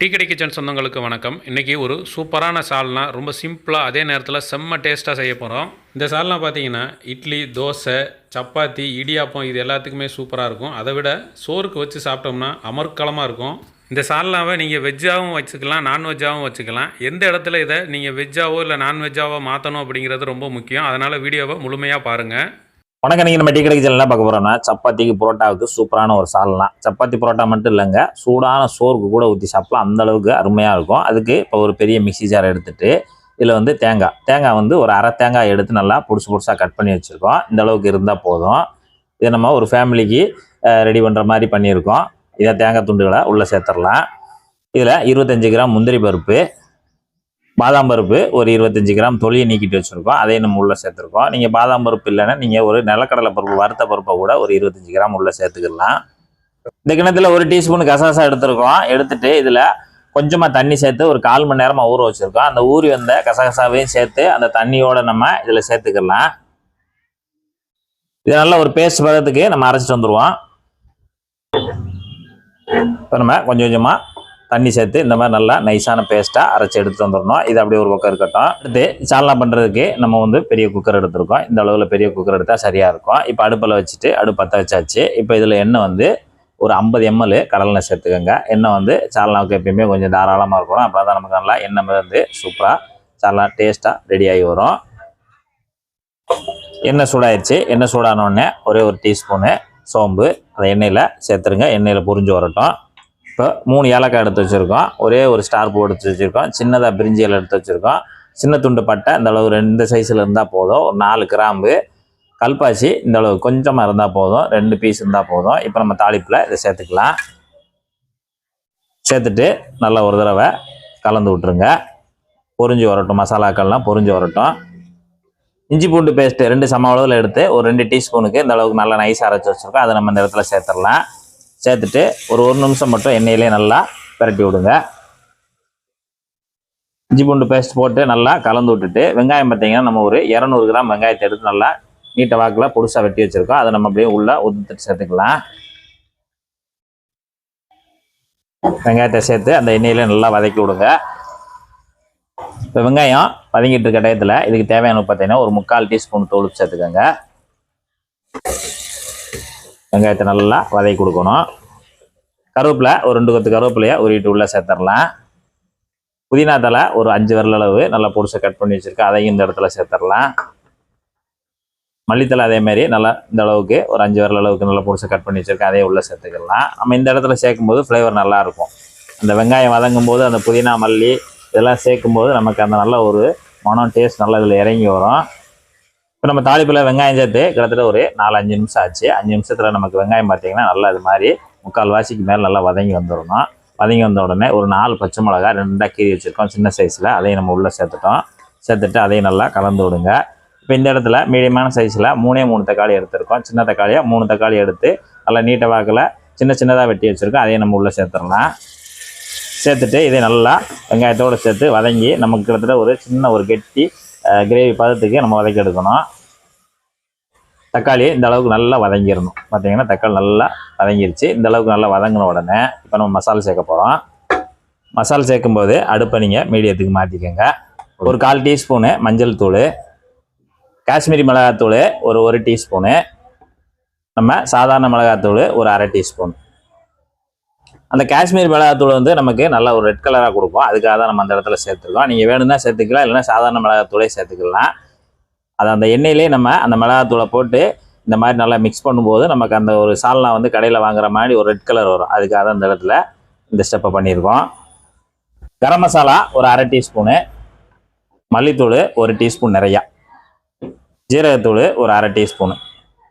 Tea கடை kitchen சொந்தங்களுக்கு வணக்கம். இன்றைக்கி ஒரு சூப்பரான சால்னா ரொம்ப சிம்பிளாக அதே நேரத்தில் செம்ம டேஸ்ட்டாக செய்ய போகிறோம் இந்த சால்னா பார்த்தீங்கன்னா இட்லி தோசை சப்பாத்தி இடியாப்பம் இது எல்லாத்துக்குமே சூப்பராக இருக்கும். அதை விட சோறுக்கு வச்சு சாப்பிட்டோம்னா அமர்க்களமாக இருக்கும். இந்த சால்னாவை நீங்கள் வெஜ்ஜாகவும் வச்சுக்கலாம் நான்வெஜ்ஜாகவும் வச்சுக்கலாம். எந்த இடத்துல இதை நீங்கள் வெஜ்ஜாவோ இல்லை நான்வெஜ்ஜாவோ மாற்றணும் அப்படிங்கிறது ரொம்ப முக்கியம். அதனால் வீடியோவை முழுமையாக பாருங்கள் வணக்கம். நீங்கள் நம்ம டீ கடைக்கு கிச்சனில் பார்க்க போகிறோம்னா சப்பாத்திக்கு புரோட்டாவுக்கு சூப்பரான ஒரு சால்னா. சப்பாத்தி புரோட்டா மட்டும் இல்லைங்க சூடான சோறுக்கு கூட ஊற்றி சாப்பிடலாம். அந்த அளவுக்கு அருமையாக இருக்கும். அதுக்கு இப்போ ஒரு பெரிய மிக்ஸி ஜார் எடுத்துகிட்டு இதில் வந்து தேங்காய். தேங்காய் வந்து ஒரு அரை தேங்காய் எடுத்து நல்லா புதுசு புதுசாக கட் பண்ணி வச்சுருக்கோம். இந்த அளவுக்கு இருந்தால் போதும். இதை நம்ம ஒரு ஃபேமிலிக்கு ரெடி பண்ணுற மாதிரி பண்ணியிருக்கோம். இதை தேங்காய் துண்டுகளை உள்ளே சேர்த்துடலாம். இதில் இருபத்தஞ்சி கிராம் முந்திரி பருப்பு பாதாம் பருப்பு ஒரு இருபத்தஞ்சி கிராம் தொலியை நீக்கிட்டு வச்சுருக்கோம். அதையும் நம்ம உள்ளே சேர்த்துருக்கோம். நீங்கள் பாதாம் பருப்பு இல்லைன்னா நீங்கள் ஒரு நிலக்கடலை பருப்பு வறுத்த பருப்பை கூட ஒரு இருபத்தஞ்சி கிராம் உள்ளே சேர்த்துக்கலாம். இந்த கிணத்துல ஒரு டீஸ்பூன் கசாசா எடுத்திருக்கோம். எடுத்துட்டு இதில் கொஞ்சமாக தண்ணி சேர்த்து ஒரு கால் மணி நேரமாக ஊற வச்சுருக்கோம். அந்த ஊறி வந்த கசகசாவையும் சேர்த்து அந்த தண்ணியோட நம்ம இதில் சேர்த்துக்கலாம். இது நல்ல ஒரு பேஸ்ட் பதத்துக்கு நம்ம அரைச்சிட்டு வந்துடுவோம் இப்போ நம்ம கொஞ்சம் கொஞ்சமாக தண்ணி சேர்த்து இந்த மாதிரி நல்லா நைஸான பேஸ்ட்டாக அரைச்சி எடுத்துட்டு வந்துடணும். இது அப்படியே ஒரு பக்கம் இருக்கட்டும். அடுத்து சால்னா பண்ணுறதுக்கு நம்ம வந்து பெரிய குக்கர் எடுத்திருக்கோம். இந்த அளவில் பெரிய குக்கர் எடுத்தால் சரியாக இருக்கும். இப்போ அடுப்பில் வச்சுட்டு அடுப்பு பற்ற வச்சாச்சு. இப்போ இதில் எண்ணெய் வந்து ஒரு ஐம்பது எம்எல் கடலெண்ணெய் சேர்த்துக்கோங்க. எண்ணெய் வந்து சால்னாவுக்கு எப்பயுமே கொஞ்சம் தாராளமாக இருக்கணும். அப்போ தான் நமக்கு நல்லா எண்ணெய் வந்து சூப்பராக சால்னா டேஸ்ட்டாக ரெடியாகி வரும். எண்ணெய் சூடாயிடுச்சு எண்ணெய் சூடானோடனே ஒரே ஒரு டீஸ்பூனு சோம்பு. அந்த எண்ணெயில் சேர்த்துருங்க. எண்ணெயில் புரிஞ்சு வரட்டும். இப்போ மூணு ஏலக்காய் எடுத்து வச்சுருக்கோம். ஒரே ஒரு ஸ்டார் பூ எடுத்து வச்சுருக்கோம். சின்னதாக பிரிஞ்சி இலை எடுத்து வச்சுருக்கோம். சின்ன துண்டு பட்டை இந்த அளவு ரெண்டு சைஸில் இருந்தால் போதும். ஒரு நாலு கிராம்பு கல்பாசி இந்த அளவு கொஞ்சமாக இருந்தால் போதும். ரெண்டு பீஸ் இருந்தால் போதும். இப்போ நம்ம தாளிப்பில் இதை சேர்த்துக்கலாம். சேர்த்துட்டு நல்லா ஒரு தடவை கலந்து விட்ருங்க பொறிஞ்சு வரட்டும். மசாலாக்கள்லாம் பொறிஞ்சு வரட்டும். இஞ்சி பூண்டு பேஸ்ட்டு ரெண்டு சம அளவில் எடுத்து ஒரு ரெண்டு டீஸ்பூனுக்கு இந்த அளவுக்கு நல்லா நைஸாக அரைச்சி வச்சுருக்கோம். அதை நம்ம இந்த இடத்துல சேர்த்துடலாம். சேர்த்துட்டு ஒரு ஒரு நிமிஷம் மட்டும் எண்ணெயிலே நல்லா பிரட்டி விடுங்க. இஞ்சி பூண்டு பேஸ்ட் போட்டு நல்லா கலந்து விட்டுட்டு வெங்காயம் பார்த்தீங்கன்னா நம்ம ஒரு இரநூறு கிராம் வெங்காயத்தை எடுத்து நல்லா நீட்டை வாக்கில் பொடுசாக வெட்டி வச்சுருக்கோம். அதை நம்ம அப்படியே உள்ளே உதுத்துட்டு சேர்த்துக்கலாம். வெங்காயத்தை சேர்த்து அந்த எண்ணெயில் நல்லா வதக்கி விடுங்க. இப்போ வெங்காயம் வதங்கிட்டு இருக்க டயத்தில் இதுக்கு தேவையான பார்த்தீங்கன்னா ஒரு முக்கால் டீஸ்பூன் தோல் சேர்த்துக்கோங்க. வெங்காயத்தை நல்லா வதக்கி கொடுக்கணும். கருவேப்பிலை ஒரு ரெண்டு கொத்து கருவேப்பிலையை உருவிட்டு உள்ளே சேர்த்துடலாம். புதினா தலை ஒரு அஞ்சு விரல் அளவு நல்லா பொடிசை கட் பண்ணி வச்சுருக்கேன். அதையும் இந்த இடத்துல சேர்த்துடலாம். மல்லித்தலை அதே மாதிரி நல்லா இந்த அளவுக்கு ஒரு அஞ்சு விரல் அளவுக்கு நல்லா பொடிசை கட் பண்ணி வச்சுருக்கேன். அதையும் உள்ளே சேர்த்துக்கலாம். நம்ம இந்த இடத்துல சேர்க்கும்போது ஃப்ளேவர் நல்லாயிருக்கும். அந்த வெங்காயம் வதங்கும் போது அந்த புதினா மல்லி இதெல்லாம் சேர்க்கும்போது நமக்கு அந்த நல்ல ஒரு மனம் டேஸ்ட் நல்லா இதில் இறங்கி வரும். இப்போ நம்ம தாளிப்பில் வெங்காயம் சேர்த்து கிட்டத்தட்ட ஒரு நாலு அஞ்சு நிமிஷம் ஆச்சு. அஞ்சு நிமிஷத்தில் நமக்கு வெங்காயம் பார்த்தீங்கன்னா நல்லா இது மாதிரி முக்கால் வாசிக்கு மேலே நல்லா வதங்கி வந்துடணும். வதங்கி வந்த உடனே ஒரு நாலு பச்சை மிளகா ரெண்டாக கீறி வச்சுருக்கோம் சின்ன சைஸில் அதையும் நம்ம உள்ளே சேர்த்துட்டோம். சேர்த்துட்டு அதையும் நல்லா கலந்து விடுங்க. இப்போ இந்த இடத்துல மீடியமான சைஸில் மூணே மூணு தக்காளி எடுத்திருக்கோம். சின்ன தக்காளியாக மூணு தக்காளி எடுத்து நல்லா நீட்ட வாக்கில் சின்ன சின்னதாக வெட்டி வச்சுருக்கோம். அதையும் நம்ம உள்ளே சேர்த்துடலாம். சேர்த்துட்டு இதை நல்லா வெங்காயத்தோடு சேர்த்து வதங்கி நமக்கு கிட்டத்தட்ட ஒரு சின்ன ஒரு கெட்டி கிரேவி பதத்துக்கு நம்ம வதக்கி எடுக்கணும். தக்காளி இந்த அளவுக்கு நல்லா வதங்கிடணும். பார்த்தீங்கன்னா தக்காளி நல்லா வதங்கிருச்சு. இந்த அளவுக்கு நல்லா வதங்கின உடனே இப்போ நம்ம மசாலா சேர்க்க போகிறோம் மசாலா சேர்க்கும்போது அடுப்பை நீங்கள் மீடியத்துக்கு மாற்றிக்கோங்க ஒரு கால் டீஸ்பூனு மஞ்சள் தூள் காஷ்மீரி மிளகாத்தூள் ஒரு ஒரு டீஸ்பூனு. நம்ம சாதாரண மிளகாத்தூள் ஒரு அரை டீஸ்பூன். அந்த காஷ்மீர் மிளகாத்தூள் வந்து நமக்கு நல்ல ஒரு ரெட் கலராக கொடுக்கும். அதுக்காக தான் நம்ம அந்த இடத்துல சேர்த்துருக்கோம். நீங்கள் வேணும்னா சேர்த்துக்கலாம் இல்லைன்னா சாதாரண மிளகாத்தூளே சேர்த்துக்கலாம். அது அந்த எண்ணெயிலே நம்ம அந்த மிளகாத்தூளை போட்டு இந்த மாதிரி நல்லா மிக்ஸ் பண்ணும்போது நமக்கு அந்த ஒரு சால்னா வந்து கடையில் வாங்குற மாதிரி ஒரு ரெட் கலர் வரும். அதுக்காக தான் அந்த இடத்துல இந்த ஸ்டெப்பை பண்ணியிருக்கோம். கரம் மசாலா ஒரு அரை டீஸ்பூனு மல்லித்தூள் ஒரு டீஸ்பூன் நிறையா. ஜீரகத்தூள் ஒரு அரை டீஸ்பூனு.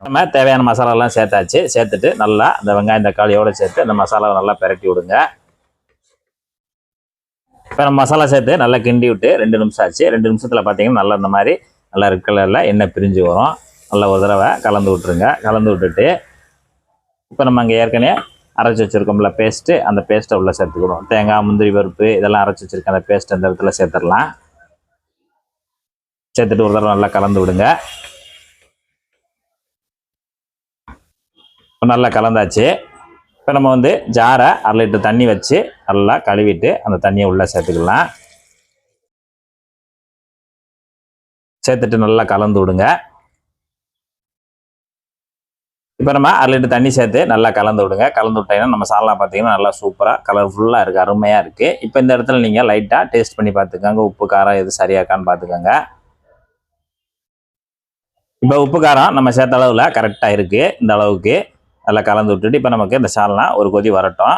நம்ம தேவையான மசாலாலாம் சேர்த்தாச்சு. சேர்த்துட்டு நல்லா அந்த வெங்காயம் தக்காளியோடு சேர்த்து அந்த மசாலாவை நல்லா பிரட்டி விடுங்க. இப்போ நம்ம மசாலா சேர்த்து நல்லா கிண்டி விட்டு ரெண்டு நிமிஷம் ஆச்சு. ரெண்டு நிமிஷத்தில் பார்த்தீங்கன்னா நல்லா இந்த மாதிரி நல்லா ரெட் கலரில் எண்ணெய் பிரிஞ்சு வரும். நல்லா ஒரு தடவை கலந்து விட்ருங்க கலந்து விட்டுட்டு இப்போ நம்ம அங்கே ஏற்கனவே அரைச்சி வச்சுருக்கோம்ல பேஸ்ட்டு அந்த பேஸ்ட்டை உள்ளே சேர்த்துக்கணும் தேங்காய் முந்திரி பருப்பு இதெல்லாம் அரைச்சி வச்சுருக்க அந்த பேஸ்ட் அந்த இடத்துல சேர்த்துடலாம். சேர்த்துட்டு ஒரு தடவை நல்லா கலந்து விடுங்க. இப்போ நல்லா கலந்தாச்சு. இப்போ நம்ம வந்து ஜாரை அரை லிட்டர் தண்ணி வச்சு நல்லா கழுவிட்டு அந்த தண்ணியை உள்ளே சேர்த்துக்கலாம். சேர்த்துட்டு நல்லா கலந்து விடுங்க. இப்போ நம்ம அரை லிட்டர் தண்ணி சேர்த்து நல்லா கலந்து விடுங்க. கலந்து விட்டீங்கன்னா நம்ம சாலாம் பார்த்தீங்கன்னா நல்லா சூப்பராக கலர்ஃபுல்லாக இருக்குது அருமையாக இருக்குது இப்போ இந்த இடத்துல நீங்கள் லைட்டாக டேஸ்ட் பண்ணி பார்த்துக்கோங்க உப்பு காரம் எது சரியாக்கான்னு பார்த்துக்கோங்க இப்போ உப்பு காரம் நம்ம சேர்த்த அளவில் கரெக்டாக இருக்குது இந்த அளவுக்கு நல்லா கலந்து விட்டுட்டு இப்போ நமக்கு இந்த சால்னா ஒரு கொதி வரட்டும்.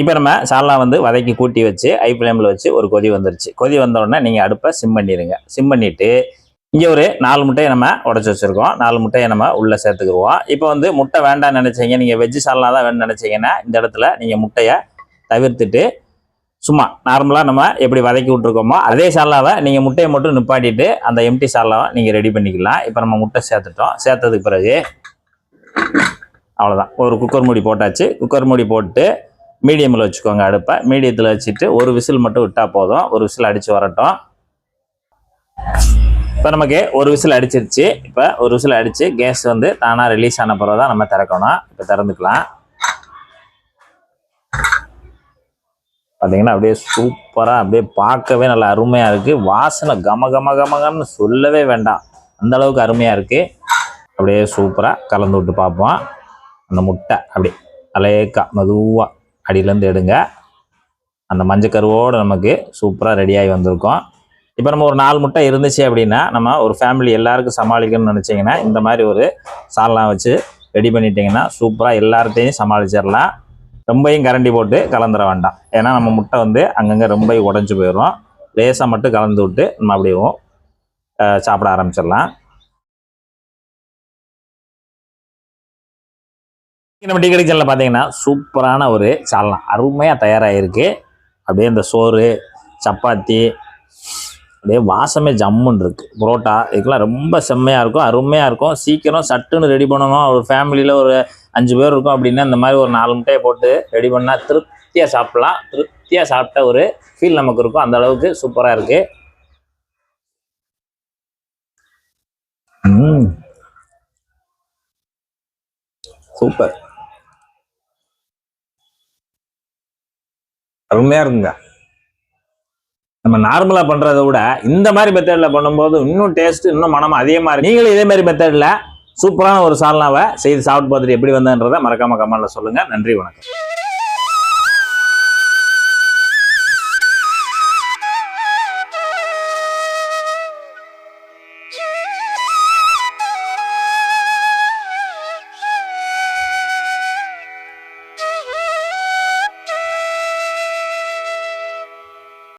இப்போ நம்ம சால்னா வந்து வதக்கி கூட்டி வச்சு ஐ ஃப்ளேமில் வச்சு ஒரு கொதி வந்துருச்சு. கொதி வந்தோடனே நீங்கள் அடுப்பை சிம் பண்ணிடுங்க சிம் பண்ணிவிட்டு இங்கே ஒரு நாலு முட்டையை நம்ம உடச்சி வச்சுருக்கோம். நாலு முட்டையை நம்ம உள்ளே சேர்த்துக்குருவோம் இப்போ வந்து முட்டை வேண்டாம்னு நினச்சிங்க. நீங்கள் வெஜ்ஜு சால்னா தான் வேணும்னு நினச்சிங்கன்னா இந்த இடத்துல நீங்கள் முட்டையை தவிர்த்துட்டு சும்மா நார்மலாக நம்ம எப்படி வதக்கி விட்ருக்கோமோ அதே சால்லாவை நீங்கள் முட்டையை மட்டும் நிப்பாட்டிட்டு அந்த எம்டி சால்னாவை நீங்கள் ரெடி பண்ணிக்கலாம். இப்போ நம்ம முட்டை சேர்த்துட்டோம். சேர்த்ததுக்கு பிறகு அவ்வளோதான் ஒரு குக்கர் மூடி போட்டாச்சு. குக்கர் மூடி போட்டு மீடியமில் வச்சுக்கோங்க அடுப்பை. மீடியத்தில் வச்சுட்டு ஒரு விசில் மட்டும் விட்டால் போதும். ஒரு விசில் அடித்து வரட்டும். இப்போ நமக்கு ஒரு விசில் அடிச்சிருச்சு. இப்போ ஒரு விசில் அடித்து கேஸ் வந்து தானாக ரிலீஸ் ஆன பிறகு தான் நம்ம திறக்கணும். இப்போ திறந்துக்கலாம். பார்த்தீங்கன்னா அப்படியே சூப்பராக அப்படியே பார்க்கவே நல்லா அருமையாக இருக்குது வாசனை கம கம கமகம்னு சொல்லவே வேண்டாம். அந்த அளவுக்கு அருமையாக இருக்குது அப்படியே சூப்பராக கலந்து விட்டு பார்ப்போம். அந்த முட்டை அப்படி அலேக்கா மெதுவாக அடியிலேருந்து எடுங்க. அந்த மஞ்சக்கருவோடு நமக்கு சூப்பராக ரெடியாகி வந்திருக்கோம். இப்போ நம்ம ஒரு நாலு முட்டை இருந்துச்சு அப்படின்னா நம்ம ஒரு ஃபேமிலி எல்லாருக்கும் சமாளிக்கணும்னு நினச்சிங்கன்னா இந்த மாதிரி ஒரு சால்லாம் வச்சு ரெடி பண்ணிட்டீங்கன்னா சூப்பராக எல்லார்ட்டையும் சமாளிச்சிடலாம். ரொம்பையும் கரண்டி போட்டு கலந்துட வேண்டாம். ஏன்னா நம்ம முட்டை வந்து அங்கங்கே ரொம்ப உடஞ்சி போயிடும் லேசாக மட்டும் கலந்து விட்டு நம்ம அப்படியே சாப்பிட ஆரம்பிச்சிடலாம். நம்ம டீ கடைச்சலில் பார்த்தீங்கன்னா சூப்பரான ஒரு சால்னா. அருமையாக தயாராகிருக்கு அப்படியே இந்த சோறு சப்பாத்தி அப்படியே வாசமே ஜம்முன்னு இருக்குது புரோட்டா இதுக்கெல்லாம் ரொம்ப செம்மையாக இருக்கும் அருமையாக இருக்கும். சீக்கிரம் சட்டுன்னு ரெடி பண்ணணும். ஒரு ஃபேமிலியில் ஒரு அஞ்சு பேர் இருக்கும் அப்படின்னா இந்த மாதிரி ஒரு நாலு முட்டையை போட்டு ரெடி பண்ணால் திருப்தியாக சாப்பிட்லாம். திருப்தியாக சாப்பிட்ட ஒரு ஃபீல் நமக்கு இருக்கும். அந்த அளவுக்கு சூப்பராக இருக்குது சூப்பர். அருமையா இருக்குங்க. நம்ம நார்மலா பண்றதை விட இந்த மாதிரி மெத்தட்ல பண்ணும்போது இன்னும் டேஸ்ட் இன்னும் மனம் அதிகமா இருக்கு. நீங்களும் இதே மாதிரி மெத்தட்ல சூப்பரான ஒரு சால்னாவை செய்து சாப்பிட்டு பார்த்துட்டு எப்படி வந்ததுன்றதை மறக்காம கமெண்ட்ல சொல்லுங்க. நன்றி வணக்கம்.